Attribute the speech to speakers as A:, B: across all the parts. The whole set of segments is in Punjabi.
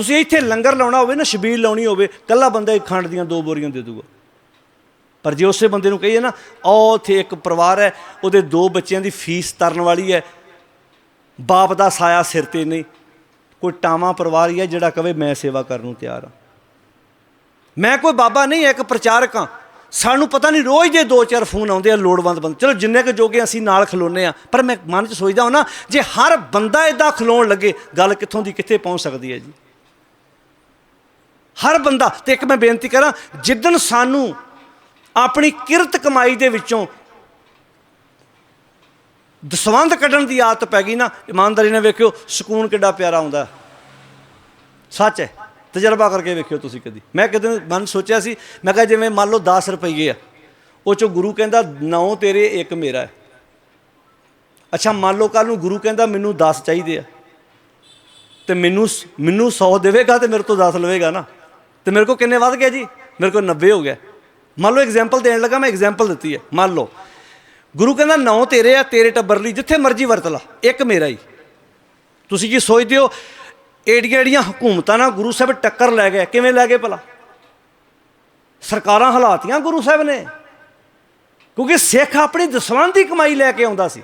A: ਤੁਸੀਂ ਇੱਥੇ ਲੰਗਰ ਲਾਉਣਾ ਹੋਵੇ ਨਾ, ਸ਼ਬੀਲ ਲਾਉਣੀ ਹੋਵੇ ਕੱਲਾ ਬੰਦਾ ਇੱਕ ਖੰਡ ਦੀਆਂ ਦੋ ਬੋਰੀਆਂ ਦੇ ਦੂਗਾ। ਪਰ ਜੇ ਉਸੇ ਬੰਦੇ ਨੂੰ ਕਹੀਏ ਨਾ ਉਹ ਉੱਥੇ ਇੱਕ ਪਰਿਵਾਰ ਹੈ, ਉਹਦੇ ਦੋ ਬੱਚਿਆਂ ਦੀ ਫੀਸ ਤਰਨ ਵਾਲੀ ਹੈ, ਬਾਪ ਦਾ ਸਾਇਆ ਸਿਰ ਤੇ ਨਹੀਂ, ਕੋਈ ਟਾਵਾਂ ਪਰਿਵਾਰ ਹੀ ਹੈ ਜਿਹੜਾ ਕਵੇ ਮੈਂ ਸੇਵਾ ਕਰਨ ਨੂੰ ਤਿਆਰ ਹਾਂ। ਮੈਂ ਕੋਈ ਬਾਬਾ ਨਹੀਂ, ਇੱਕ ਪ੍ਰਚਾਰਕ ਹਾਂ। ਸਾਨੂੰ ਪਤਾ ਨਹੀਂ, ਰੋਜ਼ ਦੇ ਦੋ ਚਾਰ ਫੋਨ ਆਉਂਦੇ ਆ, ਲੋੜਵੰਦ ਬੰਦੇ। ਚਲੋ, ਜਿੰਨੇ ਕੁ ਜੋਗੇ ਅਸੀਂ ਨਾਲ ਖਲੋਨੇ ਆ, ਪਰ ਮੈਂ ਮਨ 'ਚ ਸੋਚਦਾ ਹਾਂ ਨਾ, ਜੇ ਹਰ ਬੰਦਾ ਇਦਾਂ ਖਲੋਣ ਲੱਗੇ, ਗੱਲ ਕਿੱਥੋਂ ਦੀ ਕਿੱਥੇ ਪਹੁੰਚ ਸਕਦੀ ਹੈ ਜੀ? ਹਰ ਬੰਦਾ, ਤੇ ਇੱਕ ਮੈਂ ਬੇਨਤੀ ਕਰਾਂ ਜਿੱਦਨ ਸਾਨੂੰ ਆਪਣੀ ਕਿਰਤ ਕਮਾਈ ਦੇ ਵਿੱਚੋਂ ਦਸਵੰਧ ਕੱਢਣ ਦੀ ਆਦਤ ਪੈ ਗਈ ਨਾ, ਇਮਾਨਦਾਰੀ ਨਾਲ ਵੇਖਿਓ, ਸਕੂਨ ਕਿੱਡਾ ਪਿਆਰਾ ਆਉਂਦਾ। ਸੱਚ ਹੈ, ਤਜਰਬਾ ਕਰਕੇ ਵੇਖਿਓ ਤੁਸੀਂ ਕਦੀ। ਮੈਂ ਕਦੇ ਮਨ ਸੋਚਿਆ ਸੀ, ਮੈਂ ਕਿਹਾ ਜਿਵੇਂ ਮੰਨ ਲਓ 10 ਰੁਪਏ ਆ, ਉਹ ਚੋਂ ਗੁਰੂ ਕਹਿੰਦਾ, ਨੌ ਤੇਰੇ, ਇੱਕ ਮੇਰਾ ਹੈ। ਅੱਛਾ, ਮੰਨ ਲਓ ਕੱਲ ਨੂੰ ਗੁਰੂ ਕਹਿੰਦਾ, ਮੈਨੂੰ 10 ਚਾਹੀਦੇ ਆ। ਤੇ ਮੈਨੂੰ ਸ- ਮੈਨੂੰ 100 ਦੇਵੇਗਾ ਤੇ ਮੇਰੇ ਤੋਂ 10 ਲਵੇਗਾ ਨਾ। ਤੇ ਮੇਰੇ ਕੋ ਕਿੰਨੇ ਵੱਧ ਗਿਆ ਜੀ? ਮੇਰੇ ਕੋ 90 ਹੋ ਗਿਆ ਮੰਨ ਲਓ ਐਗਜ਼ਾਮਪਲ ਦੇਣ ਲੱਗਾ, ਮੈਂ ਐਗਜ਼ਾਮਪਲ ਦਿੱਤੀ ਹੈ। ਮੰਨ ਲਓ, ਗੁਰੂ ਕਹਿੰਦਾ ਨੌ ਤੇਰੇ ਆ, ਤੇਰੇ ਟੱਬਰ ਲਈ, ਜਿੱਥੇ ਮਰਜ਼ੀ ਵਰਤ ਲਾ, ਇੱਕ ਮੇਰਾ ਹੀ। ਤੁਸੀਂ ਕੀ ਸੋਚਦੇ ਹੋ, ਏਡੀਆਂ ਏਡੀਆਂ ਹਕੂਮਤਾਂ ਨਾਲ ਗੁਰੂ ਸਾਹਿਬ ਟੱਕਰ ਲੈ ਗਏ, ਕਿਵੇਂ ਲੈ ਗਏ ਭਲਾ? ਸਰਕਾਰਾਂ ਹਲਾਤੀਆਂ ਗੁਰੂ ਸਾਹਿਬ ਨੇ। ਕਿਉਂਕਿ ਸਿੱਖ ਆਪਣੀ ਦਸਵੰਧ ਦੀ ਕਮਾਈ ਲੈ ਕੇ ਆਉਂਦਾ ਸੀ।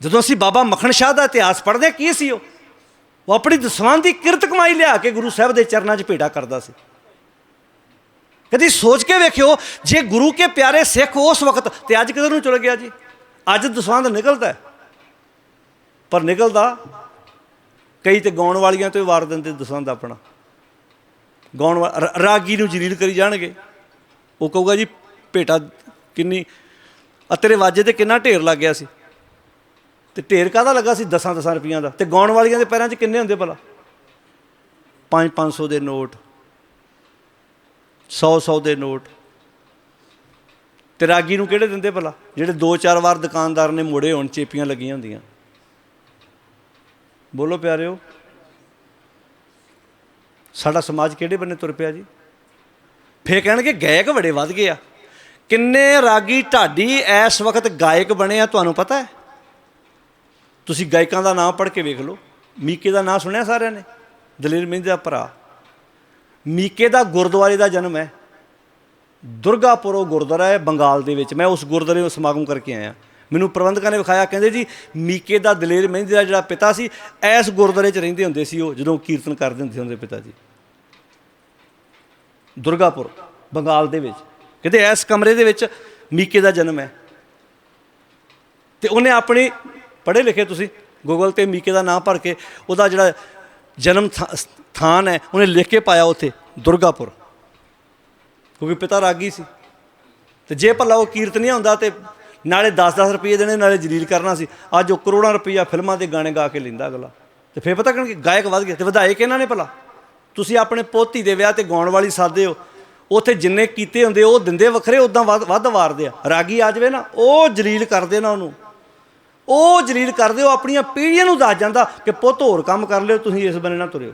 A: ਜਦੋਂ ਅਸੀਂ ਬਾਬਾ ਮੱਖਣ ਸ਼ਾਹ ਦਾ ਇਤਿਹਾਸ ਪੜ੍ਹਦੇ ਕੀ ਸੀ ਉਹ? ਉਹ ਆਪਣੀ ਦਸਵੰਧ ਦੀ ਕਿਰਤ ਕਮਾਈ ਲਿਆ ਕੇ ਗੁਰੂ ਸਾਹਿਬ ਦੇ ਚਰਨਾਂ 'ਚ ਭੇਟਾ ਕਰਦਾ ਸੀ। ਕਦੀ ਸੋਚ ਕੇ ਵੇਖਿਓ, ਜੇ ਗੁਰੂ ਕੇ ਪਿਆਰੇ ਸਿੱਖ ਉਸ ਵਕਤ, ਤੇ ਅੱਜ ਕਿਧਰ ਨੂੰ ਚਲ ਗਿਆ ਜੀ? ਅੱਜ ਦਸਵੰਧ ਨਿਕਲਦਾ ਪਰ ਨਿਕਲਦਾ, ਕਈ ਤੇ ਗਾਉਣ ਵਾਲੀਆਂ ਤੋਂ ਹੀ ਵਾਰ ਦਿੰਦੇ ਦਸਵੰਧ ਆਪਣਾ। ਗਾਉਣ ਵਾ- ਰਾਗੀ ਨੂੰ ਜਲੀਲ ਕਰੀ ਜਾਣਗੇ। ਉਹ ਕਹੂਗਾ ਜੀ, ਭੇਟਾ ਕਿੰਨੀ, ਆ ਤੇਰੇ ਵਾਜੇ ਤੇ ਕਿੰਨਾ ਢੇਰ ਲੱਗ ਗਿਆ ਸੀ। ਤੇ ਢੇਰ ਕਾਹਦਾ ਲੱਗਾ ਸੀ 10 10 ਰੁਪਈਆਂ ਦਾ? ਤੇ ਗਾਉਣ ਵਾਲੀਆਂ ਦੇ ਪੈਰਾਂ 'ਚ ਕਿੰਨੇ ਹੁੰਦੇ ਭਲਾ? 5 500 ਦੇ ਨੋਟ। 100 100 ਦੇ ਨੋਟ। ਤੇ ਰਾਗੀ ਨੂੰ ਕਿਹੜੇ ਦਿੰਦੇ ਭਲਾ? ਜਿਹੜੇ ਦੋ ਚਾਰ ਵਾਰ ਦੁਕਾਨਦਾਰ ਨੇ ਮੁੜੇ ਹੋਣ, ਚੇਪੀਆਂ ਲੱਗੀਆਂ ਹੁੰਦੀਆਂ। ਬੋਲੋ ਪਿਆਰਿਓ। ਸਾਡਾ ਸਮਾਜ ਕਿਹੜੇ ਬੰਨੇ ਤੁਰ ਪਿਆ ਜੀ? ਫੇਰ ਕਹਿਣਗੇ ਗਾਇਕ ਬੜੇ ਵੱਧ ਗਏ ਆ। ਕਿੰਨੇ ਰਾਗੀ ਢਾਡੀ ਇਸ ਵਕਤ ਗਾਇਕ ਬਣੇ ਆ, ਤੁਹਾਨੂੰ ਪਤਾ ਹੈ? ਤੁਸੀਂ ਗਾਇਕਾਂ ਦਾ ਨਾਮ ਪੜ੍ਹ ਕੇ ਵੇਖ ਲਓ। ਮੀਕੇ ਦਾ ਨਾਮ ਸੁਣਿਆ ਸਾਰਿਆਂ ਨੇ? ਦਲੇਰ ਮਹਿੰਦੀ ਦਾ ਭਰਾ। ਮੀਕੇ ਦਾ ਗੁਰਦੁਆਰੇ ਦਾ ਜਨਮ ਹੈ। ਦੁਰਗਾਪੁਰ ਉਹ ਗੁਰਦੁਆਰਾ ਹੈ ਬੰਗਾਲ ਦੇ ਵਿੱਚ। ਮੈਂ ਉਸ ਗੁਰਦੁਆਰੇ ਨੂੰ ਸਮਾਗਮ ਕਰਕੇ ਆਇਆ। ਮੈਨੂੰ ਪ੍ਰਬੰਧਕਾਂ ਨੇ ਵਿਖਾਇਆ, ਕਹਿੰਦੇ ਜੀ, ਮੀਕੇ ਦਾ ਦਲੇਰ ਮਹਿੰਦੀ ਦਾ ਜਿਹੜਾ ਪਿਤਾ ਸੀ, ਐਸ ਗੁਰਦੁਆਰੇ 'ਚ ਰਹਿੰਦੇ ਹੁੰਦੇ ਸੀ ਉਹ, ਜਦੋਂ ਕੀਰਤਨ ਕਰਦੇ ਹੁੰਦੇ ਸੀ ਉਹਦੇ ਪਿਤਾ ਜੀ। ਦੁਰਗਾਪੁਰ, ਬੰਗਾਲ ਦੇ ਵਿੱਚ। ਕਹਿੰਦੇ ਐਸ ਕਮਰੇ ਦੇ ਵਿੱਚ ਮੀਕੇ ਦਾ ਜਨਮ ਹੈ। ਤੇ ਉਹਨੇ ਆਪਣੀ ਪੜ੍ਹੇ ਲਿਖੇ ਤੁਸੀਂ ਗੂਗਲ ਤੇ ਮੀਕੇ ਦਾ ਨਾਮ ਭਰ ਕੇ, ਉਹਦਾ ਜਿਹੜਾ ਜਨਮ ਥਾ- ਥਾਨ ਹੈ, ਉਹਨੇ ਲਿਖ ਕੇ ਪਾਇਆ ਉੱਥੇ, ਦੁਰਗਾਪੁਰ। ਕਿਉਂਕਿ ਪਿਤਾ ਰਾਗੀ ਸੀ। ਤੇ ਜੇ ਭਲਾ ਉਹ ਕੀਰਤਨੀਆ ਹੁੰਦਾ ਤੇ ਨਾਲੇ 10-10 ਰੁਪਏ ਦੇਣੇ, ਨਾਲੇ ਜਲੀਲ ਕਰਨਾ ਸੀ। ਅੱਜ ਉਹ ਕਰੋੜਾਂ ਰੁਪਈਆ ਫਿਲਮਾਂ ਦੇ ਗਾਣੇ ਗਾ ਕੇ ਲੈਂਦਾ ਅਗਲਾ। ਤੇ ਫੇਰ ਪਤਾ ਕਿ ਗਾਇਕ ਵੱਧ ਗਏ ਤੇ ਵਧਾਏ ਕਿਹਨਾਂ ਨੇ ਭਲਾ? ਤੁਸੀਂ ਆਪਣੇ ਪੋਤੀ ਦੇ ਵਿਆਹ ਤੇ ਗਾਉਣ ਵਾਲੀ ਸਾਦੇ ਹੋ। ਉੱਥੇ ਜਿੰਨੇ ਕੀਤੇ ਹੁੰਦੇ, ਉਹ ਦਿੰਦੇ ਵੱਖਰੇ ਉਦਾਂ ਵੱਧ ਵੱਧ ਵਾਰਦੇ ਆ। ਰਾਗੀ ਆ ਜਾਵੇ ਨਾ, ਉਹ ਜਲੀਲ ਕਰਦੇ ਨਾ ਉਹਨੂੰ। ਉਹ ਜਲੀਲ ਕਰਦੇ ਹੋ, ਆਪਣੀਆਂ ਪੀੜ੍ਹੀਆਂ ਨੂੰ ਦੱਸ ਜਾਂਦਾ ਕਿ ਪੁੱਤ ਹੋਰ ਕੰਮ ਕਰ ਲਿਓ, ਤੁਸੀਂ ਇਸ ਬੰਨੇ ਨਾ ਤੁਰਿਓ।